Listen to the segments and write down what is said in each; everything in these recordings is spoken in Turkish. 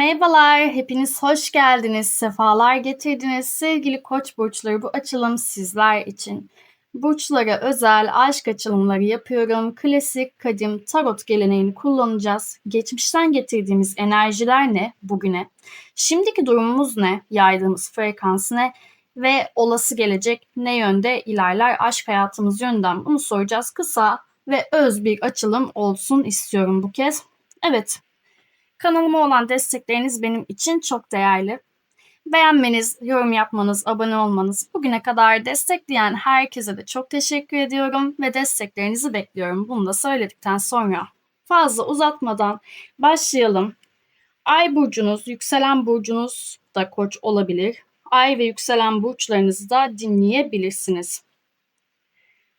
Merhabalar, hepiniz hoş geldiniz, sefalar getirdiniz. Sevgili koç burçları bu açılım sizler için. Burçlara özel aşk açılımları yapıyorum. Klasik, kadim, tarot geleneğini kullanacağız. Geçmişten getirdiğimiz enerjiler ne bugüne? Şimdiki durumumuz ne? Yaydığımız frekans ne? Ve olası gelecek ne yönde ilerler aşk hayatımız yönden bunu soracağız. Kısa ve öz bir açılım olsun istiyorum bu kez. Evet, Kanalıma olan destekleriniz benim için çok değerli. Beğenmeniz, yorum yapmanız, abone olmanız, bugüne kadar destekleyen herkese de çok teşekkür ediyorum ve desteklerinizi bekliyorum. Bunu da söyledikten sonra fazla uzatmadan başlayalım. Ay burcunuz, yükselen burcunuz da koç olabilir. Ay ve yükselen burçlarınızı da dinleyebilirsiniz.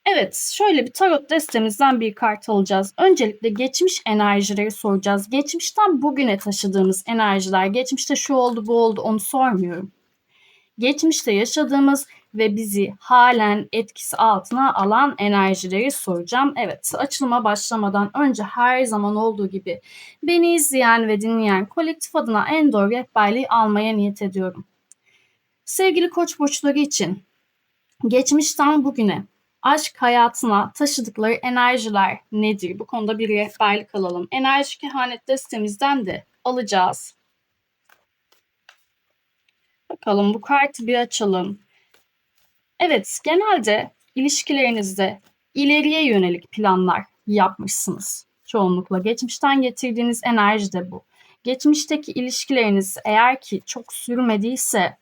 Evet, şöyle bir tarot destemizden bir kart alacağız. Öncelikle geçmiş enerjileri soracağız. Geçmişten bugüne taşıdığımız enerjiler, geçmişte şu oldu bu oldu onu sormuyorum. Geçmişte yaşadığımız ve bizi halen etkisi altına alan enerjileri soracağım. Evet, açılıma başlamadan önce her zaman olduğu gibi beni izleyen ve dinleyen kolektif adına en doğru rehberliği almaya niyet ediyorum. Sevgili koç burçları için geçmişten bugüne aşk hayatına taşıdıkları enerjiler nedir? Bu konuda bir rehberlik alalım. Enerji kehanet destemizden de alacağız. Bakalım bu kartı bir açalım. Evet, genelde ilişkilerinizde ileriye yönelik planlar yapmışsınız. Çoğunlukla geçmişten getirdiğiniz enerji de bu. Geçmişteki ilişkileriniz eğer ki çok sürmediyse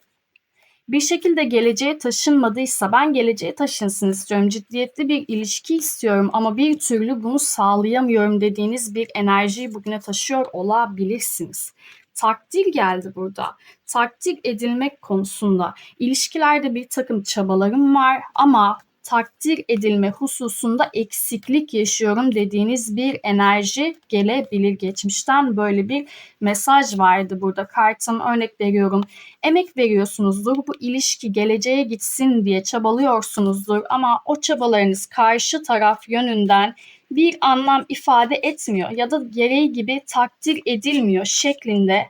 bir şekilde geleceğe taşınmadıysa ben geleceğe taşınsın istiyorum. Ciddiyetli bir ilişki istiyorum ama bir türlü bunu sağlayamıyorum dediğiniz bir enerjiyi bugüne taşıyor olabilirsiniz. Takdir geldi burada. Takdir edilmek konusunda ilişkilerde bir takım çabalarım var ama takdir edilme hususunda eksiklik yaşıyorum dediğiniz bir enerji gelebilir. Geçmişten böyle bir mesaj vardı burada. Kartım örnek veriyorum emek veriyorsunuzdur bu ilişki geleceğe gitsin diye çabalıyorsunuzdur ama o çabalarınız karşı taraf yönünden bir anlam ifade etmiyor ya da gereği gibi takdir edilmiyor şeklinde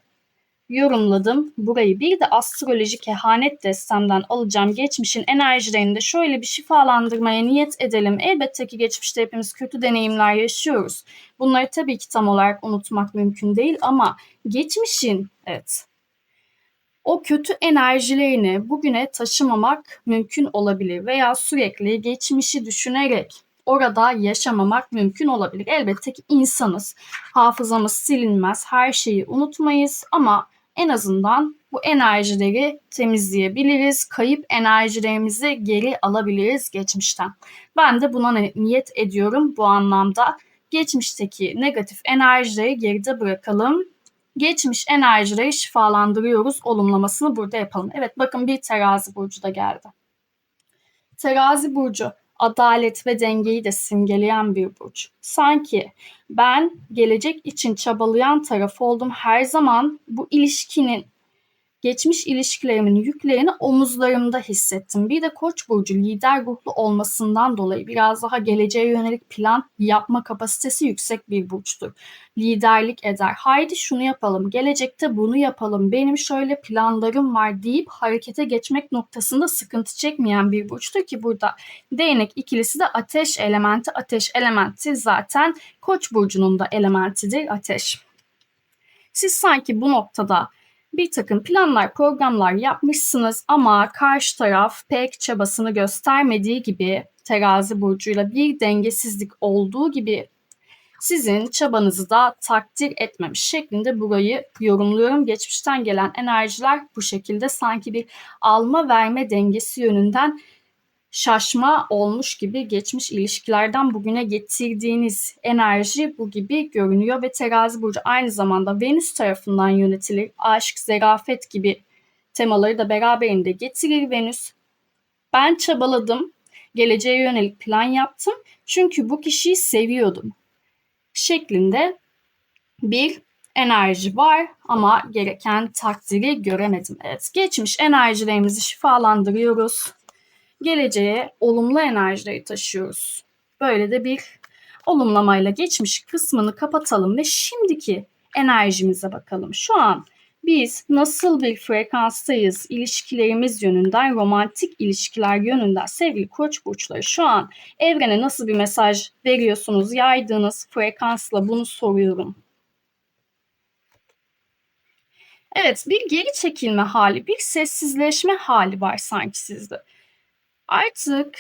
yorumladım burayı. Bir de astroloji kehanet destemden alacağım geçmişin enerjilerini de şöyle bir şifalandırmaya niyet edelim. Elbette ki geçmişte hepimiz kötü deneyimler yaşıyoruz. Bunları tabii ki tam olarak unutmak mümkün değil ama geçmişin evet o kötü enerjilerini bugüne taşımamak mümkün olabilir veya sürekli geçmişi düşünerek orada yaşamamak mümkün olabilir. Elbette ki insanız. Hafızamız silinmez, her şeyi unutmayız ama en azından bu enerjileri temizleyebiliriz. Kayıp enerjilerimizi geri alabiliriz geçmişten. Ben de buna niyet ediyorum bu anlamda. Geçmişteki negatif enerjileri geride bırakalım. Geçmiş enerjileri şifalandırıyoruz. Olumlamasını burada yapalım. Evet bakın bir terazi burcu da geldi. Terazi burcu adalet ve dengeyi de simgeleyen bir burç. Sanki ben gelecek için çabalayan taraf oldum. Her zaman bu ilişkinin geçmiş ilişkilerimin yüklerini omuzlarımda hissettim. Bir de Koç burcu lider ruhlu olmasından dolayı biraz daha geleceğe yönelik plan yapma kapasitesi yüksek bir burçtur. Liderlik eder. Haydi şunu yapalım, gelecekte bunu yapalım. Benim şöyle planlarım var deyip harekete geçmek noktasında sıkıntı çekmeyen bir burçtur ki burada değnek ikilisi de ateş elementi. Ateş elementi zaten Koç burcunun da elementidir ateş. Siz sanki bu noktada bir takım planlar, programlar yapmışsınız ama karşı taraf pek çabasını göstermediği gibi terazi burcuyla bir dengesizlik olduğu gibi sizin çabanızı da takdir etmemiş şeklinde burayı yorumluyorum. Geçmişten gelen enerjiler bu şekilde sanki bir alma verme dengesi yönünden şaşma olmuş gibi geçmiş ilişkilerden bugüne getirdiğiniz enerji bu gibi görünüyor ve terazi burcu aynı zamanda Venüs tarafından yönetilir. Aşk, zerafet gibi temaları da beraberinde getirir Venüs. Ben çabaladım, geleceğe yönelik plan yaptım çünkü bu kişiyi seviyordum şeklinde bir enerji var ama gereken takdiri göremedim. Evet, geçmiş enerjilerimizi şifalandırıyoruz geleceğe olumlu enerjileri taşıyoruz. Böyle de bir olumlamayla geçmiş kısmını kapatalım ve şimdiki enerjimize bakalım. Şu an biz nasıl bir frekanstayız ilişkilerimiz yönünden, romantik ilişkiler yönünden sevgili koç burçları şu an evrene nasıl bir mesaj veriyorsunuz? Yaydığınız frekansla bunu soruyorum. Evet, bir geri çekilme hali, bir sessizleşme hali var sanki sizde. Artık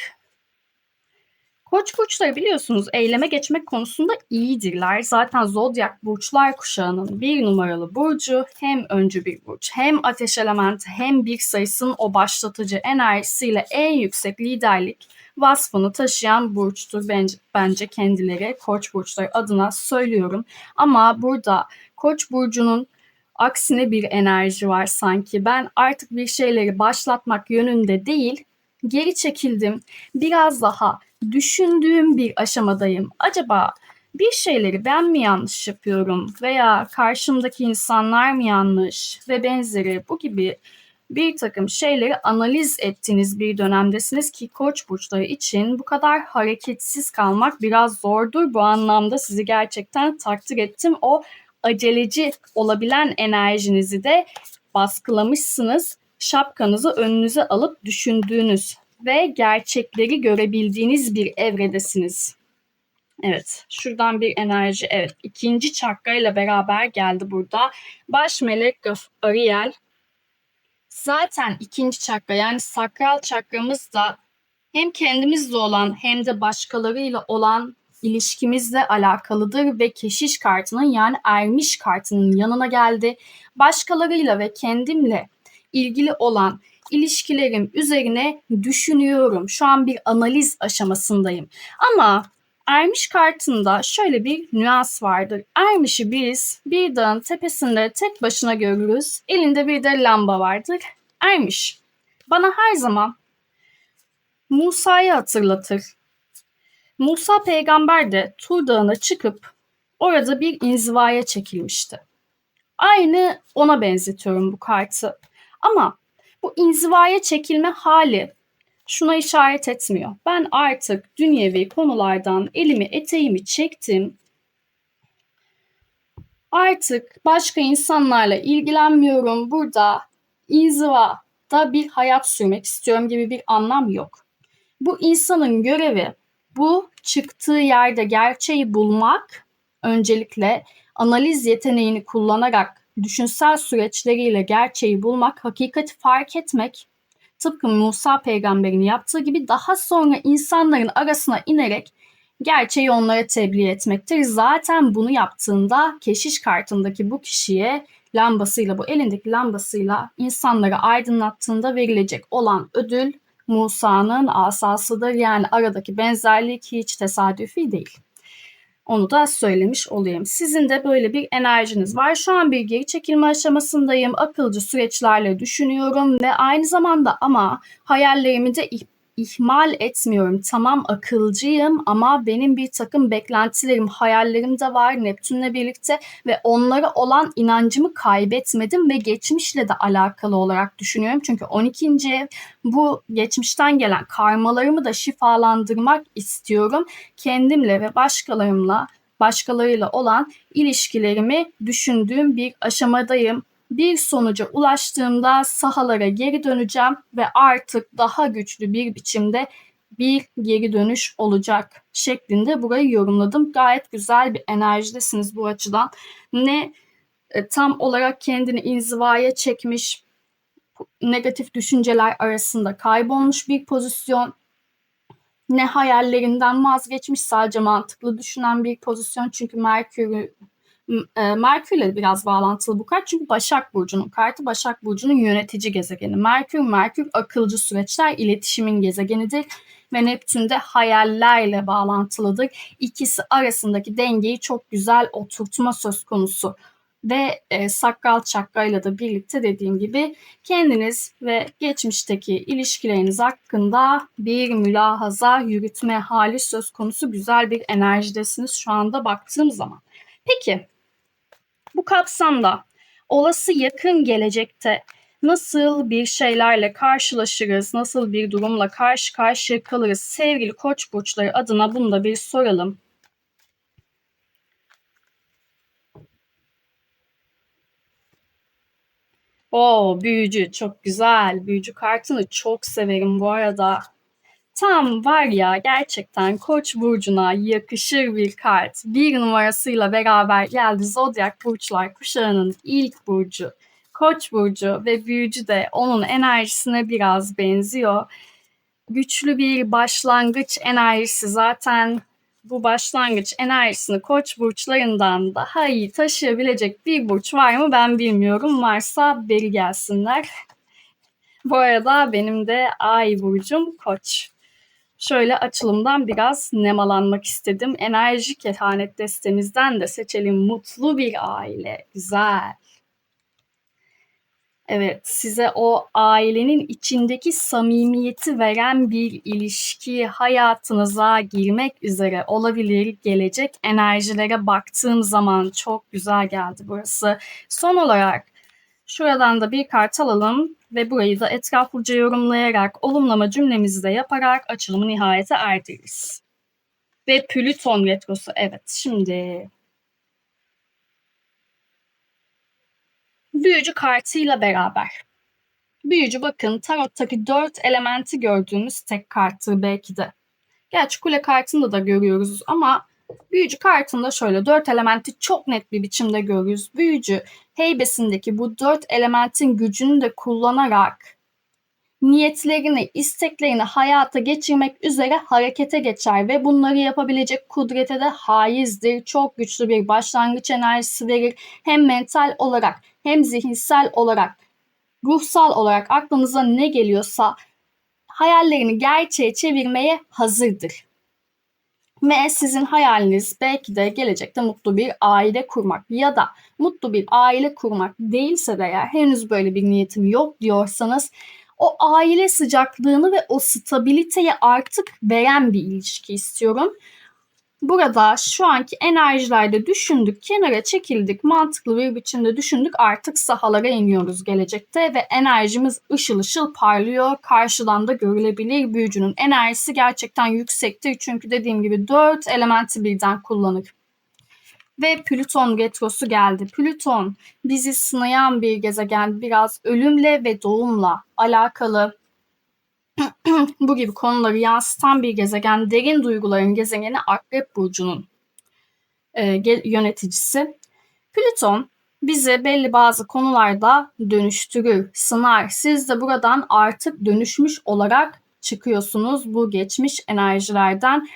Koç burçları biliyorsunuz eyleme geçmek konusunda iyidirler. Zaten zodyak burçlar kuşağının bir numaralı burcu hem öncü bir burç hem ateş elementi hem bir sayısının o başlatıcı enerjisiyle en yüksek liderlik vasfını taşıyan burçtur bence, bence kendileri koç burçları adına söylüyorum. Ama burada koç burcunun aksine bir enerji var sanki. Ben artık bir şeyleri başlatmak yönünde değil, geri çekildim. Biraz daha düşündüğüm bir aşamadayım. Acaba bir şeyleri ben mi yanlış yapıyorum veya karşımdaki insanlar mı yanlış ve benzeri bu gibi bir takım şeyleri analiz ettiğiniz bir dönemdesiniz ki koç burçları için bu kadar hareketsiz kalmak biraz zordur. Bu anlamda sizi gerçekten takdir ettim. O aceleci olabilen enerjinizi de baskılamışsınız. Şapkanızı önünüze alıp düşündüğünüz ve gerçekleri görebildiğiniz bir evredesiniz. Evet, şuradan bir enerji. Evet, ikinci çakra ile beraber geldi burada. Baş melek Ariel. Zaten ikinci çakra yani sakral çakramız da hem kendimizle olan hem de başkalarıyla olan ilişkimizle alakalıdır ve keşiş kartının yani ermiş kartının yanına geldi. Başkalarıyla ve kendimle ilgili olan ilişkilerim üzerine düşünüyorum. Şu an bir analiz aşamasındayım. Ama Ermiş kartında şöyle bir nüans vardır. Ermiş'i biz bir dağın tepesinde tek başına görürüz. Elinde bir de lamba vardır. Ermiş bana her zaman Musa'yı hatırlatır. Musa peygamber de Tur Dağı'na çıkıp orada bir inzivaya çekilmişti. Aynı ona benzetiyorum bu kartı. Ama bu inzivaya çekilme hali şuna işaret etmiyor. Ben artık dünyevi konulardan elimi eteğimi çektim. Artık başka insanlarla ilgilenmiyorum. Burada inziva da bir hayat sürmek istiyorum gibi bir anlam yok. Bu insanın görevi bu çıktığı yerde gerçeği bulmak öncelikle analiz yeteneğini kullanarak düşünsel süreçleriyle gerçeği bulmak, hakikati fark etmek, tıpkı Musa peygamberin yaptığı gibi daha sonra insanların arasına inerek gerçeği onlara tebliğ etmektir. Zaten bunu yaptığında keşiş kartındaki bu kişiye lambasıyla, bu elindeki lambasıyla insanları aydınlattığında verilecek olan ödül Musa'nın asasıdır. Yani aradaki benzerlik hiç tesadüfi değil. Onu da söylemiş olayım. Sizin de böyle bir enerjiniz var. Şu an bir çekilme aşamasındayım. Akılcı süreçlerle düşünüyorum ve aynı zamanda ama hayallerimi de ihmal etmiyorum. Tamam akılcıyım ama benim bir takım beklentilerim, hayallerim de var Neptün'le birlikte ve onlara olan inancımı kaybetmedim ve geçmişle de alakalı olarak düşünüyorum. Çünkü 12. ev bu geçmişten gelen karmalarımı da şifalandırmak istiyorum. Kendimle ve başkalarımla başkalarıyla olan ilişkilerimi düşündüğüm bir aşamadayım bir sonuca ulaştığımda sahalara geri döneceğim ve artık daha güçlü bir biçimde bir geri dönüş olacak şeklinde burayı yorumladım. Gayet güzel bir enerjidesiniz bu açıdan. Ne e, tam olarak kendini inzivaya çekmiş, negatif düşünceler arasında kaybolmuş bir pozisyon, ne hayallerinden vazgeçmiş sadece mantıklı düşünen bir pozisyon çünkü Merkür Merkür'le biraz bağlantılı bu kart. Çünkü Başak Burcu'nun kartı Başak Burcu'nun yönetici gezegeni. Merkür, Merkür akılcı süreçler, iletişimin gezegenidir ve Neptün de hayallerle bağlantılıdır. İkisi arasındaki dengeyi çok güzel oturtma söz konusu ve e, sakral çakrayla da birlikte dediğim gibi kendiniz ve geçmişteki ilişkileriniz hakkında bir mülahaza yürütme hali söz konusu güzel bir enerjidesiniz şu anda baktığım zaman. Peki bu kapsamda olası yakın gelecekte nasıl bir şeylerle karşılaşırız, nasıl bir durumla karşı karşıya kalırız sevgili koç burçları adına bunu da bir soralım. O büyücü çok güzel. Büyücü kartını çok severim bu arada. Tam var ya gerçekten Koç burcuna yakışır bir kart. Bir numarasıyla beraber geldi Zodyak burçlar kuşağının ilk burcu. Koç burcu ve büyücü de onun enerjisine biraz benziyor. Güçlü bir başlangıç enerjisi zaten bu başlangıç enerjisini koç burçlarından daha iyi taşıyabilecek bir burç var mı ben bilmiyorum. Varsa beri gelsinler. Bu arada benim de ay burcum koç. Şöyle açılımdan biraz nemalanmak istedim. Enerji kehanet destemizden de seçelim. Mutlu bir aile. Güzel. Evet, size o ailenin içindeki samimiyeti veren bir ilişki hayatınıza girmek üzere olabilir. Gelecek enerjilere baktığım zaman çok güzel geldi burası. Son olarak şuradan da bir kart alalım ve burayı da etraflıca yorumlayarak, olumlama cümlemizi de yaparak açılımı nihayete erdiririz. Ve Plüton retrosu evet şimdi büyücü kartıyla beraber. Büyücü bakın tarottaki dört elementi gördüğümüz tek kartı belki de. Gerçi kule kartında da görüyoruz ama büyücü kartında şöyle dört elementi çok net bir biçimde görüyoruz. Büyücü heybesindeki bu dört elementin gücünü de kullanarak niyetlerini, isteklerini hayata geçirmek üzere harekete geçer ve bunları yapabilecek kudrete de haizdir. Çok güçlü bir başlangıç enerjisi verir. Hem mental olarak hem zihinsel olarak, ruhsal olarak aklınıza ne geliyorsa hayallerini gerçeğe çevirmeye hazırdır. Ve sizin hayaliniz belki de gelecekte mutlu bir aile kurmak ya da mutlu bir aile kurmak değilse de eğer henüz böyle bir niyetim yok diyorsanız o aile sıcaklığını ve o stabiliteyi artık veren bir ilişki istiyorum. Burada şu anki enerjilerde düşündük, kenara çekildik, mantıklı bir biçimde düşündük. Artık sahalara iniyoruz gelecekte ve enerjimiz ışıl ışıl parlıyor. Karşıdan da görülebilir büyücünün enerjisi gerçekten yüksektir. Çünkü dediğim gibi dört elementi birden kullanır. Ve Plüton retrosu geldi. Plüton bizi sınayan bir gezegen biraz ölümle ve doğumla alakalı bu gibi konuları yansıtan bir gezegen, derin duyguların gezegeni Akrep Burcu'nun e, yöneticisi. Plüton bizi belli bazı konularda dönüştürür, sınar. Siz de buradan artık dönüşmüş olarak çıkıyorsunuz bu geçmiş enerjilerden.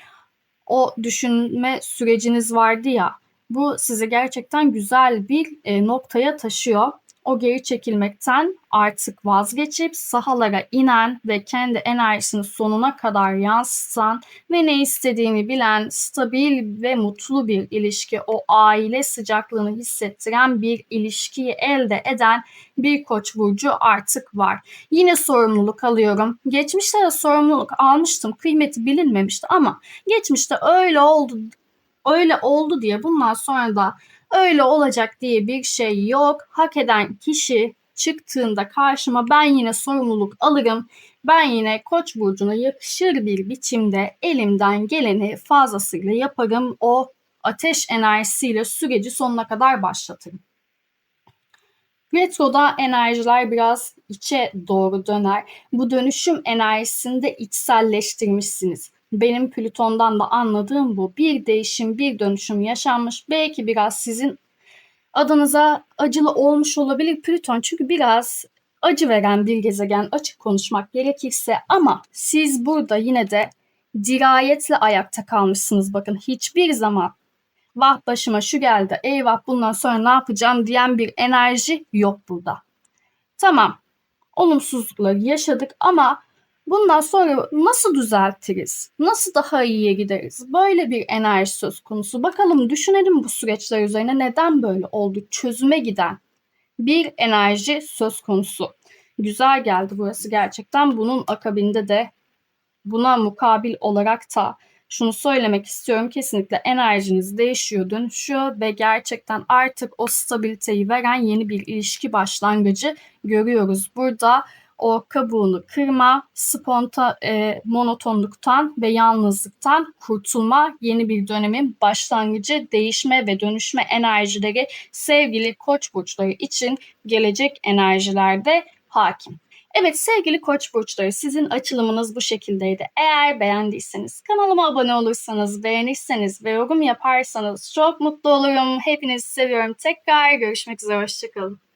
O düşünme süreciniz vardı ya, bu sizi gerçekten güzel bir e, noktaya taşıyor o geri çekilmekten artık vazgeçip sahalara inen ve kendi enerjisini sonuna kadar yansıtan ve ne istediğini bilen stabil ve mutlu bir ilişki, o aile sıcaklığını hissettiren bir ilişkiyi elde eden bir koç burcu artık var. Yine sorumluluk alıyorum. Geçmişte de sorumluluk almıştım. Kıymeti bilinmemişti ama geçmişte öyle oldu öyle oldu diye bundan sonra da Öyle olacak diye bir şey yok. Hak eden kişi çıktığında karşıma ben yine sorumluluk alırım. Ben yine Koç burcuna yakışır bir biçimde elimden geleni fazlasıyla yaparım. O ateş enerjisiyle süreci sonuna kadar başlatırım. Retroda enerjiler biraz içe doğru döner. Bu dönüşüm enerjisini de içselleştirmişsiniz. Benim Plüton'dan da anladığım bu. Bir değişim, bir dönüşüm yaşanmış. Belki biraz sizin adınıza acılı olmuş olabilir Plüton. Çünkü biraz acı veren bir gezegen açık konuşmak gerekirse ama siz burada yine de dirayetle ayakta kalmışsınız. Bakın hiçbir zaman vah başıma şu geldi eyvah bundan sonra ne yapacağım diyen bir enerji yok burada. Tamam olumsuzlukları yaşadık ama Bundan sonra nasıl düzeltiriz? Nasıl daha iyiye gideriz? Böyle bir enerji söz konusu. Bakalım düşünelim bu süreçler üzerine neden böyle oldu? Çözüme giden bir enerji söz konusu. Güzel geldi burası gerçekten. Bunun akabinde de buna mukabil olarak da şunu söylemek istiyorum. Kesinlikle enerjiniz değişiyor, dönüşüyor ve gerçekten artık o stabiliteyi veren yeni bir ilişki başlangıcı görüyoruz. Burada o kabuğunu kırma, sponta e, monotonluktan ve yalnızlıktan kurtulma, yeni bir dönemin başlangıcı, değişme ve dönüşme enerjileri sevgili koç burçları için gelecek enerjilerde hakim. Evet sevgili koç burçları sizin açılımınız bu şekildeydi. Eğer beğendiyseniz kanalıma abone olursanız, beğenirseniz ve yorum yaparsanız çok mutlu olurum. Hepinizi seviyorum. Tekrar görüşmek üzere. Hoşçakalın.